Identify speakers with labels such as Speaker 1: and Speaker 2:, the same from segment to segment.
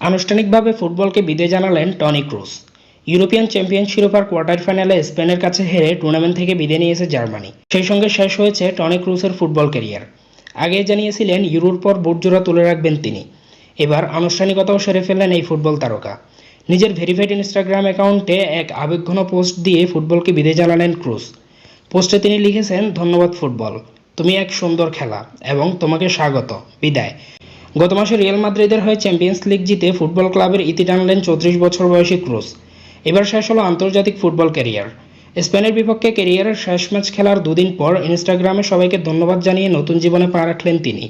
Speaker 1: আনুষ্ঠানিকভাবে ফুটবলকে বিদায় জানালেন টনি ক্রুস ইউরোপিয়ান চ্যাম্পিয়ন শিরোপার কোয়ার্টার ফাইনালে স্পেনের কাছে হেরে টুর্নামেন্ট থেকে বিদায় নিয়েছে জার্মানি। সেই সঙ্গে শেষ হয়েছে টনি ক্রুসের ফুটবল ক্যারিয়ার। আগে জানিয়েছিলেন, ইউরোর পর বুটজোড়া তুলে রাখবেন তিনি। এবার আনুষ্ঠানিকতাও সেরে ফেললেন এই ফুটবল তারকা। নিজের ভেরিফাইড ইনস্টাগ্রাম অ্যাকাউন্টে এক আবেগঘন পোস্ট দিয়ে ফুটবলকে বিদায় জানালেন ক্রুস পোস্টে তিনি লিখেছেন, ধন্যবাদ ফুটবল। তুমি এক সুন্দর খেলা এবং তোমাকে স্বাগত। বিদায়। গত মাসে রিয়াল মাদ্রিদের হয়ে চ্যাম্পিয়ন্স লিগ জিতে ফুটবল ক্লাবের ইতি টানলেন চৌত্রিশ বছর বয়সী ক্রুজ। এবার শেষ হলো আন্তর্জাতিক ফুটবল ক্যারিয়ার। স্পেনের বিপক্ষে ক্যারিয়ারের শেষ ম্যাচ খেলার দুদিন পর ইনস্টাগ্রামে সবাইকে ধন্যবাদ জানিয়ে নতুন জীবনে পা রাখলেন তিনি।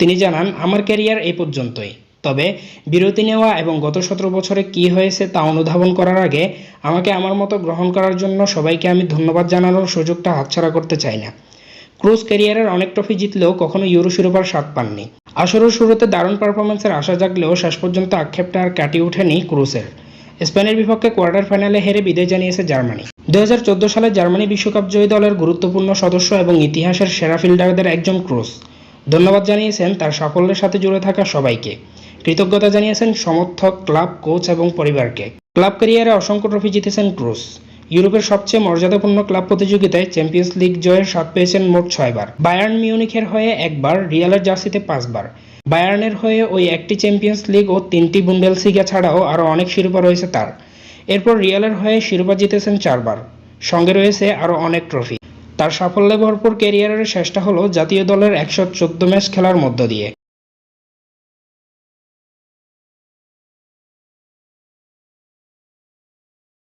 Speaker 1: তিনি জানান, আমার ক্যারিয়ার এই পর্যন্তই। তবে বিরতি নেওয়া এবং গত সতেরো বছরে কি হয়েছে তা অনুধাবন করার আগে আমাকে আমার মতো গ্রহণ করার জন্য সবাইকে আমি ধন্যবাদ জানানোর সুযোগটা হাতছাড়া করতে চাই না। ক্রুজ ক্যারিয়ারের অনেক ট্রফি জিতলেও কখনো ইউরো শিরোপার স্বাদ পাননি। আসরের শুরুতে দারুণ পারফরমেন্সের আশা জাগলেও শেষ পর্যন্ত আক্ষেপটা আর কাটিয়ে ওঠেনি ক্রুসের। স্পেনের বিপক্ষে কোয়ার্টার ফাইনালে হেরে বিদায় জানিয়েছে জার্মানি। দুই হাজার চোদ্দ সালে জার্মানি বিশ্বকাপ জয়ী দলের গুরুত্বপূর্ণ সদস্য এবং ইতিহাসের সেরা ফিল্ডারদের একজন ক্রুস। ধন্যবাদ জানিয়েছেন তার সাফল্যের সাথে জুড়ে থাকা সবাইকে। কৃতজ্ঞতা জানিয়েছেন সমর্থক, ক্লাব কোচ এবং পরিবারকে। ক্লাব ক্যারিয়ারে অসংখ্য ট্রফি জিতেছেন ক্রুস। ইউরোপের সবচেয়ে মর্যাদাপূর্ণ ক্লাব প্রতিযোগিতায় চ্যাম্পিয়ন্স লিগ জয়ের স্বাদ পেয়েছেন মোট ছয়বার। বায়ার্ন মিউনিখের হয়ে একবার, রিয়ালের জার্সিতে পাঁচবার। বায়ার্নের হয়ে ওই একটি চ্যাম্পিয়ন্স লিগ ও তিনটি বুন্ডেলসিগা ছাড়াও আরও অনেক শিরোপা রয়েছে তার। এরপর রিয়ালের হয়ে শিরোপা জিতেছেন চারবার। সঙ্গে রয়েছে আরও অনেক ট্রফি। তার সাফল্যে ভরপুর ক্যারিয়ারের শেষটা হলো জাতীয় দলের একশো চোদ্দ ম্যাচ খেলার মধ্য দিয়ে।